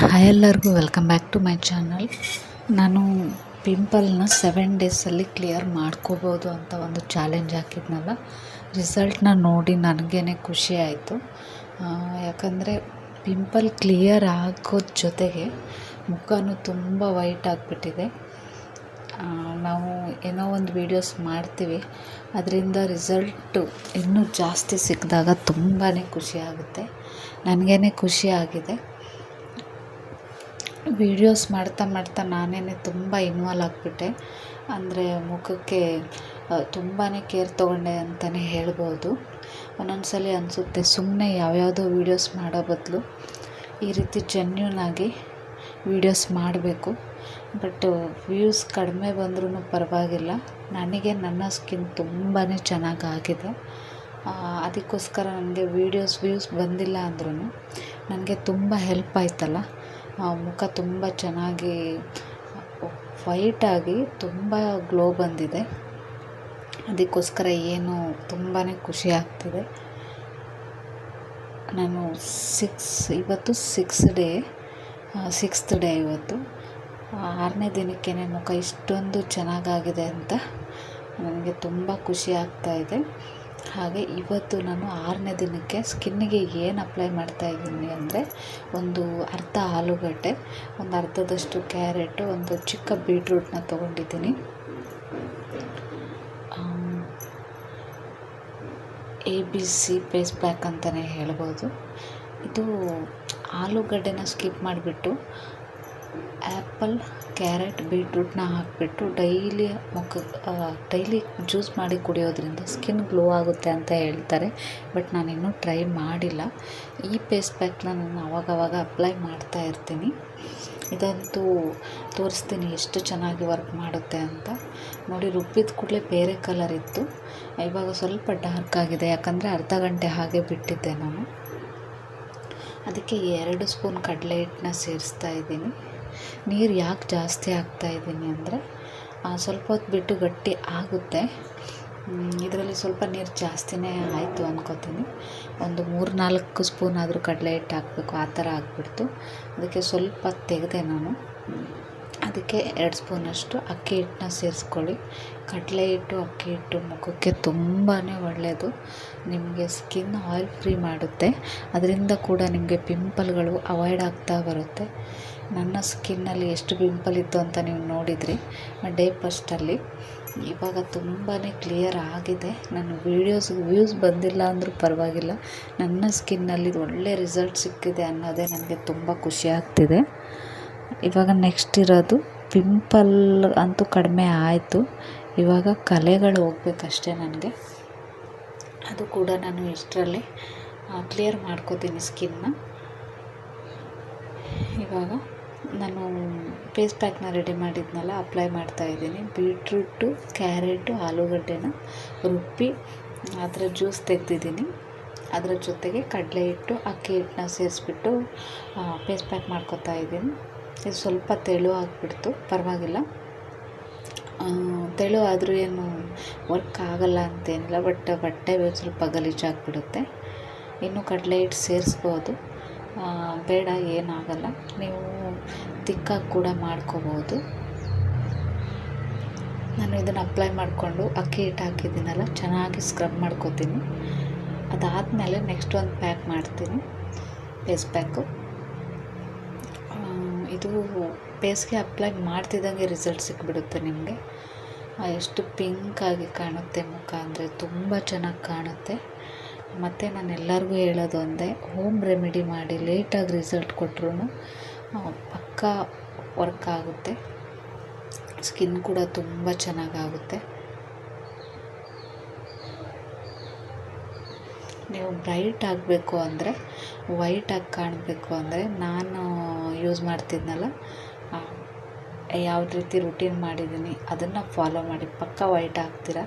Hi ಎಲ್ಲರಿಗೂ welcome back to my channel ನಾನು ಪಿಂಪಲ್ನ ಸೆವೆನ್ ಡೇಸಲ್ಲಿ ಕ್ಲಿಯರ್ ಮಾಡ್ಕೋಬೋದು ಅಂತ ಒಂದು ಚಾಲೆಂಜ್ ಹಾಕಿದ್ನಲ್ಲ. ರಿಸಲ್ಟ್ನ ನೋಡಿ ನನಗೇ ಖುಷಿ ಆಯಿತು. ಯಾಕಂದರೆ ಪಿಂಪಲ್ ಕ್ಲಿಯರ್ ಆಗೋದ್ರ ಜೊತೆಗೆ ಮುಖನೂ ತುಂಬ ವೈಟ್ ಆಗಿಬಿಟ್ಟಿದೆ. ನಾವು ಏನೋ ಒಂದು ವೀಡಿಯೋಸ್ ಮಾಡ್ತೀವಿ. ಅದರಿಂದ ರಿಸಲ್ಟು ಇನ್ನೂ ಜಾಸ್ತಿ ಸಿಕ್ಕಿದಾಗ ತುಂಬಾ ಖುಷಿ ಆಗುತ್ತೆ. ನನಗೇ ಖುಷಿ ಆಗಿದೆ. ವೀಡಿಯೋಸ್ ಮಾಡ್ತಾ ಮಾಡ್ತಾ ನಾನೇ ತುಂಬ ಇನ್ವಾಲ್ವ್ ಆಗಿಬಿಟ್ಟೆ. ಅಂದರೆ ಮುಖಕ್ಕೆ ತುಂಬಾ ಕೇರ್ ತೊಗೊಂಡೆ ಅಂತಲೇ ಹೇಳ್ಬೋದು. ಒಂದೊಂದು ಸಲ ಅನಿಸುತ್ತೆ ಸುಮ್ಮನೆ ಯಾವ್ಯಾವುದೋ ವೀಡಿಯೋಸ್ ಮಾಡೋ ಬದಲು ಈ ರೀತಿ ಜೆನ್ಯೂನ್ ಆಗಿ ವೀಡಿಯೋಸ್ ಮಾಡಬೇಕು. ಬಟ್ ವ್ಯೂಸ್ ಕಡಿಮೆ ಬಂದ್ರೂ ಪರವಾಗಿಲ್ಲ. ನನಗೆ ನನ್ನ ಸ್ಕಿನ್ ತುಂಬಾ ಚೆನ್ನಾಗಾಗಿದೆ ಅದಕ್ಕೋಸ್ಕರ ನನಗೆ ವೀಡಿಯೋಸ್ ವ್ಯೂಸ್ ಬಂದಿಲ್ಲ ಅಂದ್ರೂ ನನಗೆ ತುಂಬ ಹೆಲ್ಪ್ ಆಯ್ತಲ್ಲ. ಮುಖ ತುಂಬ ಚೆನ್ನಾಗಿ ವೈಟಾಗಿ ತುಂಬ ಗ್ಲೋ ಬಂದಿದೆ. ಅದಕ್ಕೋಸ್ಕರ ಏನು ತುಂಬಾ ಖುಷಿ ಆಗ್ತಿದೆ. ನಾನು ಸಿಕ್ಸ್ ಇವತ್ತು ಸಿಕ್ಸ್ ಡೇ ಸಿಕ್ಸ್ತ್ ಡೇ ಇವತ್ತು. ಆರನೇ ದಿನಕ್ಕೇ ಮುಖ ಇಷ್ಟೊಂದು ಚೆನ್ನಾಗಾಗಿದೆ ಅಂತ ನನಗೆ ತುಂಬ ಖುಷಿ ಆಗ್ತಾಯಿದೆ ಹಾಗೆ ಇವತ್ತು ನಾನು ಆರನೇ ದಿನಕ್ಕೆ ಸ್ಕಿನ್ನಿಗೆ ಏನು ಅಪ್ಲೈ ಮಾಡ್ತಾ ಇದ್ದೀನಿ ಅಂದರೆ ಒಂದು ಅರ್ಧ ಆಲೂಗಡ್ಡೆ, ಒಂದು ಅರ್ಧದಷ್ಟು ಕ್ಯಾರೆಟು, ಒಂದು ಚಿಕ್ಕ ಬೀಟ್ರೂಟ್ನ ತೊಗೊಂಡಿದ್ದೀನಿ. A B C face pack ಅಂತಲೇ ಹೇಳ್ಬೋದು. ಇದು ಆಲೂಗಡ್ಡೆನ ಸ್ಕಿಪ್ ಮಾಡಿಬಿಟ್ಟು ಆ್ಯಪಲ್, ಕ್ಯಾರೆಟ್, ಬೀಟ್ರೂಟ್ನ ಹಾಕಿಬಿಟ್ಟು ಡೈಲಿ ಮುಖ ಡೈಲಿ ಜ್ಯೂಸ್ ಮಾಡಿ ಕುಡಿಯೋದ್ರಿಂದ ಸ್ಕಿನ್ ಗ್ಲೋ ಆಗುತ್ತೆ ಅಂತ ಹೇಳ್ತಾರೆ. ಬಟ್ ನಾನಿನ್ನೂ ಟ್ರೈ ಮಾಡಿಲ್ಲ. ಈ ಪೇಸ್ಟ್ ಪ್ಯಾಕ್ನ ನಾನು ಅವಾಗವಾಗ ಅಪ್ಲೈ ಮಾಡ್ತಾ ಇರ್ತೀನಿ. ಇದಂತೂ ತೋರಿಸ್ತೀನಿ ಎಷ್ಟು ಚೆನ್ನಾಗಿ ವರ್ಕ್ ಮಾಡುತ್ತೆ ಅಂತ. ನೋಡಿ, ರುಬ್ಬಿದ ಕೂಡಲೇ ಬೇರೆ ಕಲರ್ ಇತ್ತು. ಇವಾಗ ಸ್ವಲ್ಪ ಡಾರ್ಕ್ ಆಗಿದೆ, ಯಾಕಂದರೆ ಅರ್ಧ ಗಂಟೆ ಹಾಗೆ ಬಿಟ್ಟಿದ್ದೆ ನಾನು. ಅದಕ್ಕೆ ಎರಡು ಸ್ಪೂನ್ ಕಡಲೆ ಹಿಟ್ಟನ್ನ ಸೇರಿಸ್ತಾ ಇದ್ದೀನಿ. ನೀರು ಯಾಕೆ ಜಾಸ್ತಿ ಆಗ್ತಾ ಇದ್ದೀನಿ ಅಂದರೆ ಸ್ವಲ್ಪ ಹೊತ್ತು ಬಿಟ್ಟು ಗಟ್ಟಿ ಆಗುತ್ತೆ. ಇದರಲ್ಲಿ ಸ್ವಲ್ಪ ನೀರು ಜಾಸ್ತಿನೇ ಆಯಿತು ಅಂದ್ಕೋತೀನಿ ಒಂದು ಮೂರು ನಾಲ್ಕು ಸ್ಪೂನ್ ಆದರೂ ಕಡಲೆ ಹಿಟ್ಟು ಹಾಕಬೇಕು, ಆ ಥರ ಆಗಿಬಿಡ್ತು. ಅದಕ್ಕೆ ಸ್ವಲ್ಪ ತೆಗೆದೆ ನಾನು. ಅದಕ್ಕೆ ಎರಡು ಸ್ಪೂನಷ್ಟು ಅಕ್ಕಿ ಹಿಟ್ಟನ್ನ ಸೇರಿಸ್ಕೊಳ್ಳಿ. ಕಡಲೆ ಹಿಟ್ಟು, ಅಕ್ಕಿ ಹಿಟ್ಟು ಮುಖಕ್ಕೆ ತುಂಬಾ ಒಳ್ಳೆಯದು. ನಿಮಗೆ ಸ್ಕಿನ್ ಆಯಿಲ್ ಫ್ರೀ ಮಾಡುತ್ತೆ. ಅದರಿಂದ ಕೂಡ ನಿಮಗೆ ಪಿಂಪಲ್ಗಳು ಅವಾಯ್ಡ್ ಆಗ್ತಾ ಬರುತ್ತೆ. ನನ್ನ ಸ್ಕಿನ್ನಲ್ಲಿ ಎಷ್ಟು ಪಿಂಪಲ್ ಇತ್ತು ಅಂತ ನೀವು ನೋಡಿದ್ರಿ ಡೇ ಫಸ್ಟಲ್ಲಿ. ಇವಾಗ ತುಂಬಾ ಕ್ಲಿಯರ್ ಆಗಿದೆ. ನನ್ನ ವೀಡಿಯೋಸ್, ವ್ಯೂಸ್ ಬಂದಿಲ್ಲ ಅಂದರೂ ಪರವಾಗಿಲ್ಲ. ನನ್ನ ಸ್ಕಿನ್ನಲ್ಲಿ ಒಳ್ಳೆ ರಿಸಲ್ಟ್ ಸಿಕ್ಕಿದೆ ಅನ್ನೋದೇ ನನಗೆ ತುಂಬ ಖುಷಿ ಆಗ್ತಿದೆ. ಇವಾಗ ನೆಕ್ಸ್ಟ್ ಇರೋದು, ಪಿಂಪಲ್ ಅಂತೂ ಕಡಿಮೆ ಆಯಿತು. ಇವಾಗ ಕಲೆಗಳು ಹೋಗ್ಬೇಕಷ್ಟೇ ನನಗೆ. ಅದು ಕೂಡ ನಾನು ಇಷ್ಟರಲ್ಲಿ ಕ್ಲಿಯರ್ ಮಾಡ್ಕೋತೀನಿ ಸ್ಕಿನ್ನ. ಇವಾಗ ನಾನು ಫೇಸ್ ಪ್ಯಾಕ್ನ ರೆಡಿ ಮಾಡಿದ್ನಲ್ಲ ಅಪ್ಲೈ ಮಾಡ್ತಾ ಇದ್ದೀನಿ. ಬೀಟ್ರೂಟು ಕ್ಯಾರೆಟು ಆಲೂಗಡ್ಡೆನ ರುಬ್ಬಿ ಅದರ ಜ್ಯೂಸ್ ತೆಗ್ದಿದ್ದೀನಿ. ಅದರ ಜೊತೆಗೆ ಕಡಲೆ ಹಿಟ್ಟು ಅಕ್ಕಿ ಹಿಟ್ಟನ್ನ ಸೇರಿಸ್ಬಿಟ್ಟು ಫೇಸ್ ಪ್ಯಾಕ್ ಮಾಡ್ಕೊತಾ ಇದ್ದೀನಿ. ಇದು ಸ್ವಲ್ಪ ತೆಳು ಆಗಿಬಿಡ್ತು, ಪರವಾಗಿಲ್ಲ. ತೆಳು ಆದರೂ ಏನು ವರ್ಕ್ ಆಗಲ್ಲ ಅಂತೇನಿಲ್ಲ, ಬಟ್ ಬಟ್ಟೆ ಸ್ವಲ್ಪ ಗಲೀಜಾಗಿಬಿಡುತ್ತೆ. ಇನ್ನು ಕಡಲೆ ಹಿಟ್ಟು ಸೇರಿಸ್ಬೋದು. ಬೇಡ, ಏನಾಗಲ್ಲ. ನೀವು ತಿಕ್ಕಾಗಿ ಕೂಡ ಮಾಡ್ಕೋಬೋದು. ನಾನು ಇದನ್ನು ಅಪ್ಲೈ ಮಾಡಿಕೊಂಡು ಅಕ್ಕಿ ಹಿಟ್ಟು ಹಾಕಿದ್ದೀನಲ್ಲ, ಚೆನ್ನಾಗಿ ಸ್ಕ್ರಬ್ ಮಾಡ್ಕೋತೀನಿ. ಅದಾದಮೇಲೆ ನೆಕ್ಸ್ಟ್ ಒಂದು ಪ್ಯಾಕ್ ಮಾಡ್ತೀನಿ ಫೇಸ್ ಪ್ಯಾಕು ಇದು ಪೇಸ್ಗೆ ಅಪ್ಲೈ ಮಾಡ್ತಿದ್ದಂಗೆ ರಿಸಲ್ಟ್ ಸಿಕ್ಬಿಡುತ್ತೆ ನಿಮಗೆ. ಎಷ್ಟು ಪಿಂಕಾಗಿ ಕಾಣುತ್ತೆ ಮುಖ ಅಂದರೆ ತುಂಬ ಚೆನ್ನಾಗಿ ಕಾಣುತ್ತೆ. ಮತ್ತು ನಾನು ಎಲ್ಲರಿಗೂ ಹೇಳೋದು ಒಂದೇ ಹೋಮ್ ರೆಮಿಡಿ ಮಾಡಿ ಲೇಟಾಗಿ ರಿಸಲ್ಟ್ ಕೊಟ್ರೂ ಪಕ್ಕ ವರ್ಕ್ ಆಗುತ್ತೆ. ಸ್ಕಿನ್ ಕೂಡ ತುಂಬ ಚೆನ್ನಾಗಾಗುತ್ತೆ. ನೀವು ಬ್ರೈಟ್ ಆಗಬೇಕು ಅಂದರೆ ವೈಟಾಗಿ ಕಾಣಬೇಕು ಅಂದರೆ, ನಾನು ಯೂಸ್ ಮಾಡ್ತಿದ್ನಲ್ಲ ಯಾವ ರೀತಿ ರುಟೀನ್ ಮಾಡಿದ್ದೀನಿ ಅದನ್ನು ಫಾಲೋ ಮಾಡಿ, ಪಕ್ಕ ವೈಟ್ ಆಗ್ತೀರ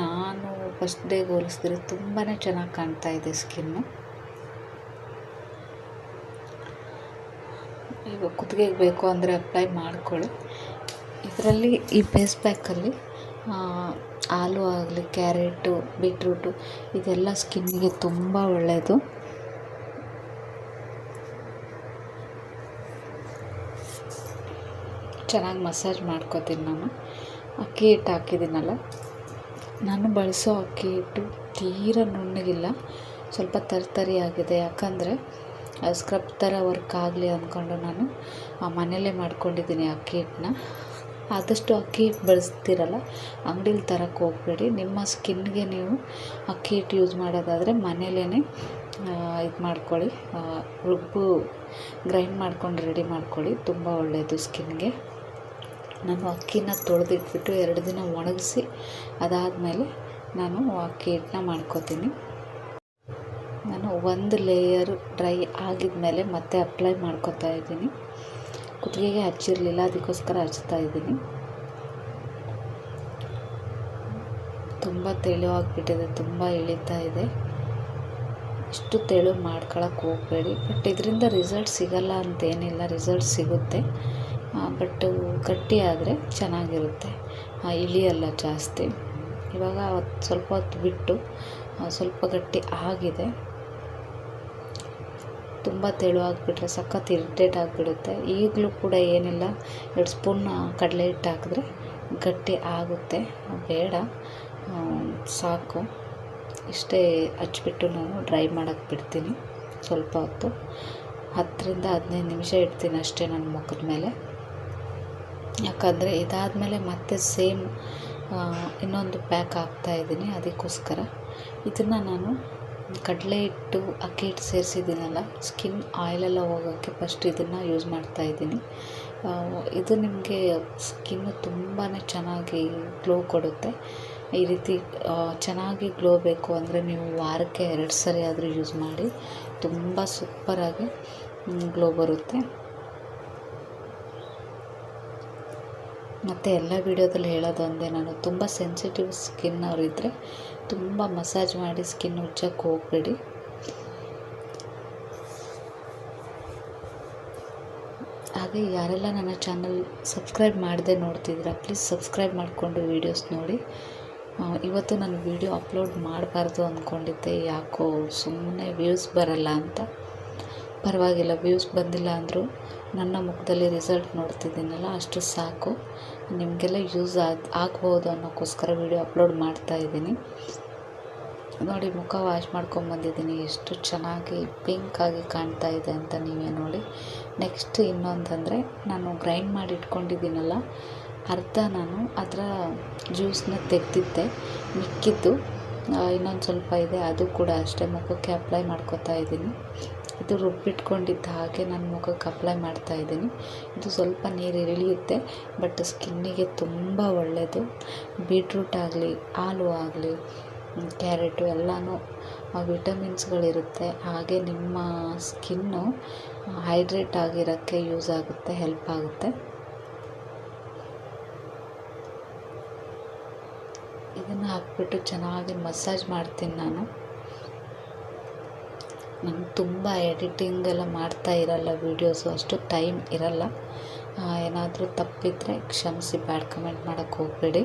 ನಾನು ಫಸ್ಟ್ ಡೇಗೆ ಹೋಲಿಸಿದ್ರೆ ತುಂಬಾ ಚೆನ್ನಾಗಿ ಕಾಣ್ತಾ ಇದೆ ಸ್ಕಿನ್ನು ಈಗ ಕುತ್ತಿಗೆಗೆ ಬೇಕು ಅಂದರೆ ಅಪ್ಲೈ ಮಾಡ್ಕೊಳ್ಳಿ. ಇದರಲ್ಲಿ ಈ ಫೇಸ್ ಪ್ಯಾಕಲ್ಲಿ ಆಲೂ ಆಗಲಿ ಕ್ಯಾರೆಟು ಬೀಟ್ರೂಟು ಇದೆಲ್ಲ ಸ್ಕಿನ್ನಿಗೆ ತುಂಬ ಒಳ್ಳೆಯದು ಚೆನ್ನಾಗಿ ಮಸಾಜ್ ಮಾಡ್ಕೋತೀನಿ ನಾನು. ಅಕ್ಕಿ ಹಿಟ್ಟು ಹಾಕಿದ್ದೀನಲ್ಲ, ನಾನು ಬಳಸೋ ಅಕ್ಕಿ ಹಿಟ್ಟು ತೀರ ನುಣ್ಣಗಿಲ್ಲ, ಸ್ವಲ್ಪ ತರಿ ಆಗಿದೆ. ಯಾಕಂದರೆ ಸ್ಕ್ರಬ್ ಥರ ವರ್ಕ್ ಆಗಲಿ ಅಂದ್ಕೊಂಡು ನಾನು ಆ ಮನೆಯಲ್ಲೇ ಮಾಡ್ಕೊಂಡಿದ್ದೀನಿ ಅಕ್ಕಿ ಹಿಟ್ಟನ್ನ. ಆದಷ್ಟು ಅಕ್ಕಿ ಹಿಟ್ಟು ಬಳಸ್ತೀರಲ್ಲ, ಅಂಗಡೀಲಿ ತರಕ್ಕೆ ಹೋಗಬೇಡಿ. ನಿಮ್ಮ ಸ್ಕಿನ್ಗೆ ನೀವು ಅಕ್ಕಿ ಹಿಟ್ಟು ಯೂಸ್ ಮಾಡೋದಾದರೆ ಮನೇಲೇ ಇದು ಮಾಡ್ಕೊಳ್ಳಿ. ರುಬ್ಬು ಗ್ರೈಂಡ್ ಮಾಡ್ಕೊಂಡು ರೆಡಿ ಮಾಡ್ಕೊಳ್ಳಿ. ತುಂಬ ಒಳ್ಳೆಯದು ಸ್ಕಿನ್ಗೆ ನಾನು ಅಕ್ಕಿನ ತೊಳೆದಿಟ್ಬಿಟ್ಟು ಎರಡು ದಿನ ಒಣಗಿಸಿ ಅದಾದಮೇಲೆ ನಾನು ಅಕ್ಕಿ ಹಿಟ್ಟನ್ನ ಮಾಡ್ಕೋತೀನಿ. ನಾನು ಒಂದು ಲೇಯರ್ ಡ್ರೈ ಆಗಿದ್ಮೇಲೆ ಮತ್ತೆ ಅಪ್ಲೈ ಮಾಡ್ಕೊತಾ ಇದ್ದೀನಿ. ಕುತ್ತಿಗೆಗೆ ಹಚ್ಚಿರಲಿಲ್ಲ, ಅದಕ್ಕೋಸ್ಕರ ಹಚ್ತಾ ಇದ್ದೀನಿ. ತುಂಬ ತೆಳುವಾಗಿಬಿಟ್ಟಿದೆ, ತುಂಬ ಇಳಿತಾ ಇದೆ. ಇಷ್ಟು ತೆಳು ಮಾಡ್ಕೊಳಕ್ಕೆ ಹೋಗಬೇಡಿ. ಬಟ್ ಇದರಿಂದ ರಿಸಲ್ಟ್ ಸಿಗಲ್ಲ ಅಂತೇನಿಲ್ಲ ರಿಸಲ್ಟ್ ಸಿಗುತ್ತೆ. ಬಟ್ ಗಟ್ಟಿ ಆದರೆ ಚೆನ್ನಾಗಿರುತ್ತೆ. ಇಳಿಯಲ್ಲ ಜಾಸ್ತಿ. ಇವಾಗ ಸ್ವಲ್ಪ ಹೊತ್ತು ಬಿಟ್ಟು ಸ್ವಲ್ಪ ಗಟ್ಟಿ ಆಗಿದೆ. ತುಂಬ ತೆಳುವಾಗಿಬಿಟ್ರೆ, ಸಖತ್ ಇರಿಟೇಟ್ ಆಗಿಬಿಡುತ್ತೆ. ಈಗಲೂ ಕೂಡ ಏನಿಲ್ಲ, ಎರಡು ಸ್ಪೂನ್ ಕಡಲೆ ಹಿಟ್ಟು ಹಾಕಿದ್ರೆ ಗಟ್ಟಿ ಆಗುತ್ತೆ. ಬೇಡ ಸಾಕು. ಇಷ್ಟೇ ಹಚ್ಚಿಬಿಟ್ಟು ನಾನು ಡ್ರೈ ಮಾಡೋಕ್ಕೆ ಬಿಡ್ತೀನಿ. ಸ್ವಲ್ಪ ಹೊತ್ತು. ಹತ್ತರಿಂದ ಹದಿನೈದು ನಿಮಿಷ ಇಡ್ತೀನಿ ಅಷ್ಟೇ ನನ್ನ ಮುಖದ ಮೇಲೆ. ಯಾಕಂದರೆ ಇದಾದಮೇಲೆ ಮತ್ತೆ ಸೇಮ್ ಇನ್ನೊಂದು ಪ್ಯಾಕ್ ಹಾಕ್ತಾ ಇದ್ದೀನಿ ಅದಕ್ಕೋಸ್ಕರ. ಇದನ್ನು ನಾನು ಕಡಲೆ ಹಿಟ್ಟು, ಅಕ್ಕಿ ಹಿಟ್ಟು ಸೇರಿಸಿದ್ದೀನಲ್ಲ, ಸ್ಕಿನ್ ಆಯಿಲೆಲ್ಲ ಹೋಗೋಕ್ಕೆ ಫಸ್ಟ್ ಇದನ್ನು ಯೂಸ್ ಮಾಡ್ತಾ ಇದ್ದೀನಿ. ಇದು ನಿಮಗೆ ಸ್ಕಿನ್ನು ತುಂಬಾ ಚೆನ್ನಾಗಿ ಗ್ಲೋ ಕೊಡುತ್ತೆ. ಈ ರೀತಿ ಚೆನ್ನಾಗಿ ಗ್ಲೋ ಬೇಕು ಅಂದರೆ ನೀವು ವಾರಕ್ಕೆ ಎರಡು ಸರಿ ಆದರೂ ಯೂಸ್ ಮಾಡಿ, ತುಂಬ ಸೂಪರಾಗಿ ಗ್ಲೋ ಬರುತ್ತೆ. ಮತ್ತು ಎಲ್ಲ ವೀಡಿಯೋದಲ್ಲಿ ಹೇಳೋದು ಒಂದೇ, ನಾನು ತುಂಬ ಸೆನ್ಸಿಟಿವ್ ಸ್ಕಿನ್ ಅವರಿದ್ದರೆ ತುಂಬ ಮಸಾಜ್ ಮಾಡಿ ಸ್ಕಿನ್ ಉಜ್ಜಕ್ಕೆ ಹೋಗಬೇಡಿ. ಹಾಗೆ ಯಾರೆಲ್ಲ ನನ್ನ ಚಾನಲ್ ಸಬ್ಸ್ಕ್ರೈಬ್ ಮಾಡದೆ ನೋಡ್ತಿದ್ದೀರಾ ಪ್ಲೀಸ್ ಸಬ್ಸ್ಕ್ರೈಬ್ ಮಾಡಿಕೊಂಡು ವೀಡಿಯೋಸ್ ನೋಡಿ. ಇವತ್ತು ನಾನು ವೀಡಿಯೋ ಅಪ್ಲೋಡ್ ಮಾಡಬಾರ್ದು ಅಂದ್ಕೊಂಡಿದ್ದೆ ಯಾಕೋ ಸುಮ್ಮನೆ ವ್ಯೂಸ್ ಬರಲ್ಲ ಅಂತ. ಪರವಾಗಿಲ್ಲ ವ್ಯೂಸ್ ಬಂದಿಲ್ಲ ಅಂದರೂ ನನ್ನ ಮುಖದಲ್ಲಿ ರಿಸಲ್ಟ್ ನೋಡ್ತಿದ್ದೀನಲ್ಲ, ಅಷ್ಟು ಸಾಕು. ನಿಮಗೆಲ್ಲ ಯೂಸ್ ಆಗಿ, ಆಗ್ಬೋದು ಅನ್ನೋಕ್ಕೋಸ್ಕರ ವೀಡಿಯೋ ಅಪ್ಲೋಡ್ ಮಾಡ್ತಾ ಇದ್ದೀನಿ. ನೋಡಿ, ಮುಖ ವಾಶ್ ಮಾಡ್ಕೊಂಬಂದಿದ್ದೀನಿ ಎಷ್ಟು ಚೆನ್ನಾಗಿ ಪಿಂಕಾಗಿ ಕಾಣ್ತಾ ಇದೆ ಅಂತ ನೀವೇ ನೋಡಿ. ನೆಕ್ಸ್ಟ್ ಇನ್ನೊಂದಂದರೆ ನಾನು ಗ್ರೈಂಡ್ ಮಾಡಿ ಇಟ್ಕೊಂಡಿದ್ದೀನಲ್ಲ, ಅರ್ಧ ನಾನು ಅದರ ಜ್ಯೂಸನ್ನ ತೆಗೆದಿದ್ದೆ, ಮಿಕ್ಕಿದ್ದು. ಇನ್ನೊಂದು ಸ್ವಲ್ಪ ಇದೆ, ಅದು ಕೂಡ ಅಷ್ಟೇ ಮುಖಕ್ಕೆ ಅಪ್ಲೈ ಮಾಡ್ಕೋತಾ ಇದ್ದೀನಿ. ಇದು ರುಬ್ಬಿಟ್ಕೊಂಡಿದ್ದ ಹಾಗೆ ನನ್ನ ಮುಖಕ್ಕೆ ಅಪ್ಲೈ ಮಾಡ್ತಾ ಇದ್ದೀನಿ. ಇದು ಸ್ವಲ್ಪ ನೀರು ಇಳಿಯುತ್ತೆ ಬಟ್ ಸ್ಕಿನ್ನಿಗೆ ತುಂಬ ಒಳ್ಳೆಯದು ಬೀಟ್ರೂಟ್ ಆಗಲಿ, ಹಾಲು ಆಗಲಿ ಕ್ಯಾರೆಟು ಎಲ್ಲನೂ ವಿಟಮಿನ್ಸ್ಗಳಿರುತ್ತೆ ಹಾಗೆ ನಿಮ್ಮ ಸ್ಕಿನ್ನು ಹೈಡ್ರೇಟ್ ಆಗಿರೋಕ್ಕೆ ಯೂಸ್ ಆಗುತ್ತೆ ಹೆಲ್ಪ್ ಆಗುತ್ತೆ. ಇದನ್ನು ಹಾಕ್ಬಿಟ್ಟು ಚೆನ್ನಾಗಿ ಮಸಾಜ್ ಮಾಡ್ತೀನಿ ನಾನು. ನಂಗೆ ತುಂಬ ಎಡಿಟಿಂಗ್ ಎಲ್ಲ ಮಾಡ್ತಾ ಇರಲ್ಲ ವೀಡಿಯೋಸು ಅಷ್ಟು ಟೈಮ್ ಇರಲ್ಲ. ಏನಾದರೂ ತಪ್ಪಿದ್ರೆ ಕ್ಷಮಿಸಿ ಬ್ಯಾಡ್ ಕಮೆಂಟ್ ಮಾಡೋಕ್ಕೆ ಹೋಗಬೇಡಿ.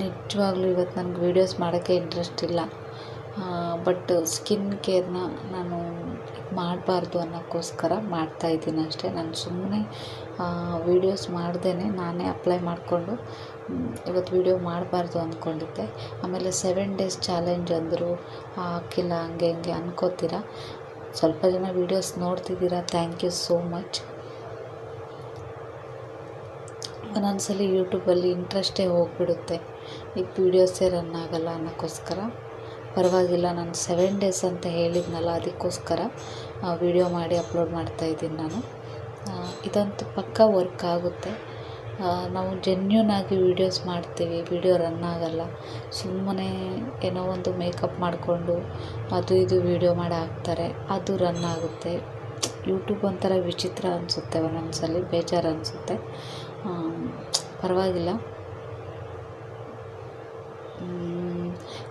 ನಿಜವಾಗ್ಲೂ ಇವತ್ತು ನನಗೆ ವೀಡಿಯೋಸ್ ಮಾಡೋಕ್ಕೆ ಇಂಟ್ರೆಸ್ಟ್ ಇಲ್ಲ. ಬಟ್ ಸ್ಕಿನ್ ಕೇರ್ನ ನಾನು ಮಾಡಬಾರ್ದು ಅನ್ನೋಕ್ಕೋಸ್ಕರ ಮಾಡ್ತಾಯಿದ್ದೀನಿ ಅಷ್ಟೇ. ನಾನು ಸುಮ್ಮನೆ ವೀಡಿಯೋಸ್ ಮಾಡ್ದೇ ನಾನೇ ಅಪ್ಲೈ ಮಾಡಿಕೊಂಡು ಇವತ್ತು ವೀಡಿಯೋ ಮಾಡಬಾರ್ದು ಅಂದ್ಕೊಂಡಿದ್ದೆ. ಆಮೇಲೆ ಸೆವೆನ್ ಡೇಸ್ ಚಾಲೆಂಜ್ ಅಂದರು. ಹಾಕಿಲ್ಲ ಹಂಗೆ ಹಿಂಗೆ ಅನ್ಕೋತೀರ? ಸ್ವಲ್ಪ ಜನ ವೀಡಿಯೋಸ್ ನೋಡ್ತಿದ್ದೀರಾ? ಥ್ಯಾಂಕ್ ಯು ಸೋ ಮಚ್ ಒಂದೊಂದ್ಸಲಿ ಯೂಟ್ಯೂಬಲ್ಲಿ ಇಂಟ್ರೆಸ್ಟೇ ಹೋಗಿಬಿಡುತ್ತೆ. ಈಗ ವೀಡಿಯೋಸೇ ರನ್ ಆಗಲ್ಲ ಅನ್ನೋಕ್ಕೋಸ್ಕರ. ಪರವಾಗಿಲ್ಲ, ನಾನು ಸೆವೆನ್ ಡೇಸ್ ಅಂತ ಹೇಳಿದ್ನಲ್ಲ, ಅದಕ್ಕೋಸ್ಕರ ವೀಡಿಯೋ ಮಾಡಿ ಅಪ್ಲೋಡ್ ಮಾಡ್ತಾಯಿದ್ದೀನಿ ನಾನು. ಇದಂತೂ ಪಕ್ಕ ವರ್ಕ್ ಆಗುತ್ತೆ. ನಾವು ಜೆನ್ಯೂನ್ ಆಗಿ ವೀಡಿಯೋಸ್ ಮಾಡ್ತೀವಿ ವೀಡಿಯೋ ರನ್ ಆಗಲ್ಲ. ಸುಮ್ಮನೆ ಏನೋ ಒಂದು ಮೇಕಪ್ ಮಾಡಿಕೊಂಡು ಅದು ಇದು ವೀಡಿಯೋ ಮಾಡಿ ಹಾಕ್ತಾರೆ, ಅದು ರನ್ ಆಗುತ್ತೆ. ಯೂಟ್ಯೂಬ್ ಒಂಥರ ವಿಚಿತ್ರ ಅನಿಸುತ್ತೆ ಒಂದೊಂದ್ಸಲಿ ಬೇಜಾರು ಅನಿಸುತ್ತೆ. ಪರವಾಗಿಲ್ಲ.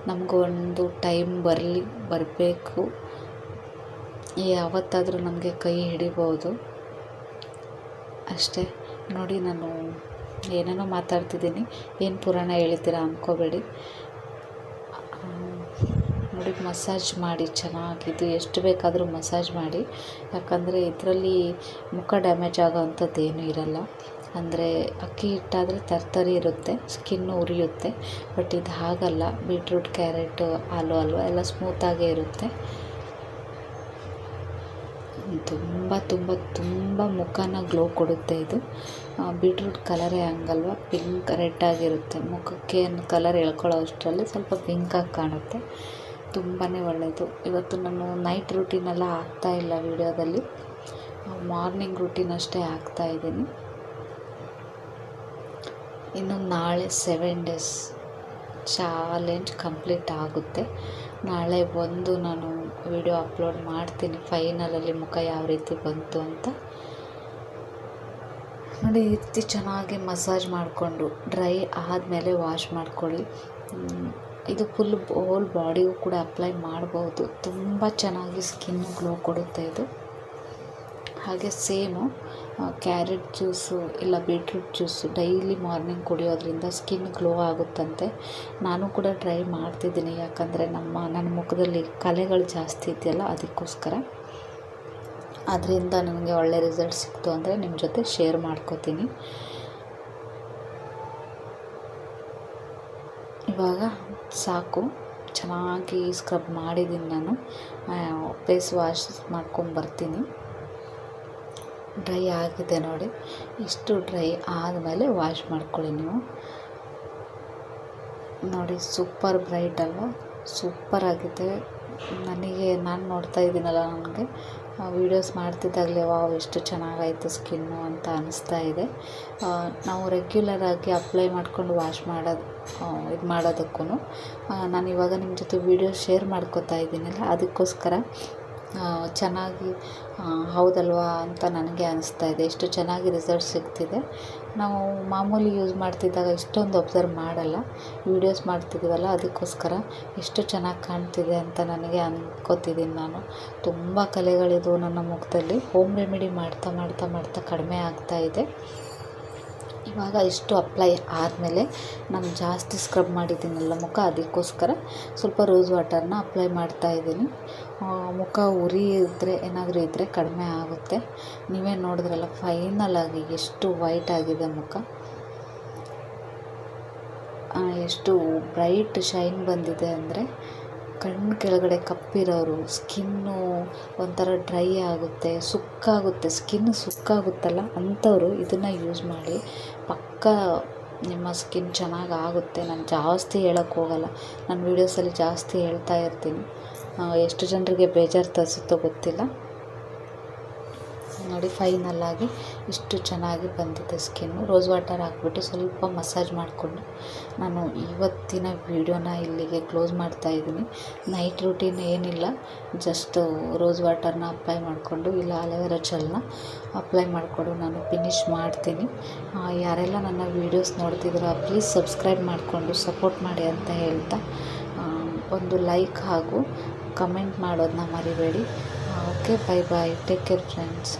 ನಮಗೊಂದು ಟೈಮ್ ಬರಲಿ, ಬರಬೇಕು. ಯಾವತ್ತಾದರೂ ನಮಗೆ ಕೈ ಹಿಡಿಬೋದು. ಅಷ್ಟೇ. ನೋಡಿ ನಾನು ಏನೇನೋ ಮಾತಾಡ್ತಿದ್ದೀನಿ. ಏನು ಪುರಾಣ ಹೇಳ್ತೀರಾ ಅಂದ್ಕೋಬೇಡಿ ನೋಡಿ ಮಸಾಜ್ ಮಾಡಿ, ಚೆನ್ನಾಗಿದ್ದು. ಎಷ್ಟು ಬೇಕಾದರೂ ಮಸಾಜ್ ಮಾಡಿ. ಯಾಕಂದರೆ ಇದರಲ್ಲಿ ಮುಖ ಡ್ಯಾಮೇಜ್ ಆಗೋವಂಥದ್ದು ಏನೂ ಇರಲ್ಲ. ಅಂದರೆ ಅಕ್ಕಿ ಹಿಟ್ಟಾದರೆ ತರ್ತರಿ ಇರುತ್ತೆ, ಸ್ಕಿನ್ನು ಉರಿಯುತ್ತೆ. ಬಟ್ ಇದು ಹಾಗಲ್ಲ. ಬೀಟ್ರೂಟ್, ಕ್ಯಾರೆಟ್, ಹಾಲು, ಹಲ್ವ ಎಲ್ಲ ಸ್ಮೂತಾಗೇ ಇರುತ್ತೆ. ತುಂಬ ತುಂಬ ತುಂಬ ಮುಖನ ಗ್ಲೋ ಕೊಡುತ್ತೆ ಇದು. ಬೀಟ್ರೂಟ್ ಕಲರೇ ಹಂಗಲ್ವ? ಪಿಂಕ್ ರೆಡ್ ಆಗಿರುತ್ತೆ. ಮುಖಕ್ಕೆ ಕಲರ್ ಎಳ್ಕೊಳ್ಳೋ ಅಷ್ಟರಲ್ಲಿ ಸ್ವಲ್ಪ ಪಿಂಕಾಗಿ ಕಾಣುತ್ತೆ. ತುಂಬಾ ಒಳ್ಳೆಯದು ಇವತ್ತು ನಾನು ನೈಟ್ ರೂಟೀನೆಲ್ಲ ಹಾಕ್ತಾಯಿಲ್ಲ ವೀಡಿಯೋದಲ್ಲಿ. ಮಾರ್ನಿಂಗ್ ರೂಟೀನ್ ಅಷ್ಟೇ ಹಾಕ್ತಾಯಿದ್ದೀನಿ ಇನ್ನು ನಾಳೆ ಸೆವೆನ್ ಡೇಸ್ ಚಾಲೆಂಜ್ ಕಂಪ್ಲೀಟ್ ಆಗುತ್ತೆ. ನಾಳೆ ಬಂದು ನಾನು ವಿಡಿಯೋ ಅಪ್ಲೋಡ್ ಮಾಡ್ತೀನಿ. ಫೈನಲಲ್ಲಿ ಮುಖ ಯಾವ ರೀತಿ ಬಂತು ಅಂತ. ನೋಡಿ ಇತ್ತಿ ಚೆನ್ನಾಗಿ ಮಸಾಜ್ ಮಾಡಿಕೊಂಡು, ಡ್ರೈ ಆದಮೇಲೆ ವಾಶ್ ಮಾಡ್ಕೊಳ್ಳಿ. ಇದು ಫುಲ್ ಹೋಲ್ ಬಾಡಿಗೂ ಕೂಡ ಅಪ್ಲೈ ಮಾಡ್ಬೋದು. ತುಂಬ ಚೆನ್ನಾಗಿ ಸ್ಕಿನ್ ಗ್ಲೋ ಕೊಡುತ್ತೆ ಇದು. ಹಾಗೆ ಸೇಮು ಕ್ಯಾರೆಟ್ ಜ್ಯೂಸು ಇಲ್ಲ ಬೀಟ್ರೂಟ್ ಜ್ಯೂಸು ಡೈಲಿ ಮಾರ್ನಿಂಗ್ ಕುಡಿಯೋದ್ರಿಂದ ಸ್ಕಿನ್ ಗ್ಲೋ ಆಗುತ್ತಂತೆ. ನಾನು ಕೂಡ ಟ್ರೈ ಮಾಡ್ತಿದ್ದೀನಿ, ಯಾಕಂದರೆ ನಮ್ಮ, ನನ್ನ ಮುಖದಲ್ಲಿ ಕಲೆಗಳು ಜಾಸ್ತಿ ಇದೆಯಲ್ಲ ಅದಕ್ಕೋಸ್ಕರ. ಅದರಿಂದ ನನಗೆ ಒಳ್ಳೆ ರಿಸಲ್ಟ್ ಸಿಕ್ತು ಅಂದರೆ ನಿಮ್ಮ ಜೊತೆ ಶೇರ್ ಮಾಡ್ಕೋತೀನಿ. ಇವಾಗ ಸಾಕು, ಚೆನ್ನಾಗಿ ಸ್ಕ್ರಬ್ ಮಾಡಿದ್ದೀನಿ ನಾನು. ಫೇಸ್ ವಾಶ್ ಮಾಡ್ಕೊಂಬರ್ತೀನಿ ಡ್ರೈ ಆಗಿದೆ ನೋಡಿ. ಇಷ್ಟು ಡ್ರೈ ಆದಮೇಲೆ ವಾಶ್ ಮಾಡ್ಕೊಳ್ಳಿ ನೀವು. ನೋಡಿ ಸೂಪರ್ ಬ್ರೈಟ್ ಅಲ್ವಾ? ಸೂಪರ್ ಆಗಿದೆ. ನನಗೆ, ನಾನು ನೋಡ್ತಾ ಇದ್ದೀನಲ್ಲ ನನಗೆ. ವೀಡಿಯೋಸ್ ಮಾಡ್ತಿದ್ದಾಗಲೇ ವಾವ್, ಎಷ್ಟು ಚೆನ್ನಾಗಾಯಿತು ಸ್ಕಿನ್ನು ಅಂತ ಅನಿಸ್ತಾ ಇದೆ. ನಾವು ರೆಗ್ಯುಲರ್ ಆಗಿ ಅಪ್ಲೈ ಮಾಡ್ಕೊಂಡು ವಾಶ್ ಮಾಡೋ ಇದು ಮಾಡೋದಕ್ಕೂ ನಾನು ಇವಾಗ ನಿಮ್ಮ ಜೊತೆ ವೀಡಿಯೋ ಶೇರ್ ಮಾಡ್ಕೋತಾ ಇದ್ದೀನಲ್ಲ, ಅದಕ್ಕೋಸ್ಕರ ಚೆನ್ನಾಗಿ ಹೌದಲ್ವಾ ಅಂತ ನನಗೆ ಅನಿಸ್ತಾ ಇದೆ. ಎಷ್ಟು ಚೆನ್ನಾಗಿ ರಿಸಲ್ಟ್ ಸಿಗ್ತಿದೆ. ನಾವು ಮಾಮೂಲಿ ಯೂಸ್ ಮಾಡ್ತಿದ್ದಾಗ ಇಷ್ಟೊಂದು ಒಬ್ಸರ್ವ್ ಮಾಡಲ್ಲ. ವೀಡಿಯೋಸ್ ಮಾಡ್ತಿದ್ದೀವಲ್ಲ ಅದಕ್ಕೋಸ್ಕರ ಎಷ್ಟು ಚೆನ್ನಾಗಿ ಕಾಣ್ತಿದೆ ಅಂತ ನನಗೆ ಅನ್ಕೋತಿದ್ದೀನಿ ನಾನು. ತುಂಬ ಕಲೆಗಳಿದ್ವು ನನ್ನ ಮುಖದಲ್ಲಿ. ಹೋಮ್ ರೆಮಿಡಿ ಮಾಡ್ತಾ ಮಾಡ್ತಾ ಮಾಡ್ತಾ ಕಡಿಮೆ ಆಗ್ತಾ ಇದೆ. ಇವಾಗ ಇಷ್ಟು ಅಪ್ಲೈ ಆದಮೇಲೆ ನಾನು ಜಾಸ್ತಿ ಸ್ಕ್ರಬ್ ಮಾಡಿದ್ದೀನಲ್ಲ ಮುಖ, ಅದಕ್ಕೋಸ್ಕರ ಸ್ವಲ್ಪ ರೋಸ್ ವಾಟರ್ನ ಅಪ್ಲೈ ಮಾಡ್ತಾ ಇದ್ದೀನಿ. ಮುಖ ಉರಿ ಇದ್ದರೆ ಏನಾದರೂ ಇದ್ದರೆ ಕಡಿಮೆ ಆಗುತ್ತೆ. ನೀವೇ ನೋಡಿದ್ರಲ್ಲ ಫೈನಲ್ ಆಗಿ ಎಷ್ಟು ವೈಟ್ ಆಗಿದೆ ಮುಖ. ಎಷ್ಟು ಬ್ರೈಟ್ ಶೈನ್ ಬಂದಿದೆ ಅಂದರೆ ಕಣ್ಣು ಕೆಳಗಡೆ ಕಪ್ಪಿರೋರು, ಸ್ಕಿನ್ನು ಒಂಥರ ಡ್ರೈ ಆಗುತ್ತೆ, ಸುಕ್ಕಾಗುತ್ತೆ, ಸ್ಕಿನ್ ಸುಕ್ಕಾಗುತ್ತಲ್ಲ ಅಂಥವರು ಇದನ್ನು ಯೂಸ್ ಮಾಡಿ ಪಕ್ಕ ನಿಮ್ಮ ಸ್ಕಿನ್ ಚೆನ್ನಾಗಿ ಆಗುತ್ತೆ. ನಾನು ಜಾಸ್ತಿ ಹೇಳೋಕ್ಕೆ ಹೋಗಲ್ಲ. ನನ್ನ ವೀಡಿಯೋಸಲ್ಲಿ ಜಾಸ್ತಿ ಹೇಳ್ತಾ ಇರ್ತೀನಿ. ಎಷ್ಟು ಜನರಿಗೆ ಬೇಜಾರು ತರಿಸುತ್ತೋ ಗೊತ್ತಿಲ್ಲ. ನೋಡಿ ಫೈನಲ್ ಆಗಿ ಇಷ್ಟು ಚೆನ್ನಾಗಿ ಬಂದಿದೆ ಸ್ಕಿನ್ನು ರೋಸ್ ವಾಟರ್ ಹಾಕ್ಬಿಟ್ಟು ಸ್ವಲ್ಪ ಮಸಾಜ್ ಮಾಡಿಕೊಂಡು ನಾನು ಇವತ್ತಿನ ವೀಡಿಯೋನ ಇಲ್ಲಿಗೆ ಕ್ಲೋಸ್ ಮಾಡ್ತಾ ಇದ್ದೀನಿ. ನೈಟ್ ರೂಟೀನ್ ಏನಿಲ್ಲ ಜಸ್ಟ್ ರೋಸ್ ವಾಟರ್ನ ಅಪ್ಲೈ ಮಾಡಿಕೊಂಡು ಇಲ್ಲ ಅಲೋವೆರಾ ಜೆಲ್ನ ಅಪ್ಲೈ ಮಾಡಿಕೊಂಡು ನಾನು ಫಿನಿಶ್ ಮಾಡ್ತೀನಿ. ಯಾರೆಲ್ಲ ನನ್ನ ವೀಡಿಯೋಸ್ ನೋಡ್ತಿದ್ದೀರೋ ಪ್ಲೀಸ್ ಸಬ್ಸ್ಕ್ರೈಬ್ ಮಾಡಿಕೊಂಡು ಸಪೋರ್ಟ್ ಮಾಡಿ ಅಂತ ಹೇಳ್ತಾ ಒಂದು ಲೈಕ್ ಹಾಗೂ ಕಮೆಂಟ್ ಮಾಡೋದನ್ನ ಮರಿಬೇಡಿ. Okay bye bye take care friends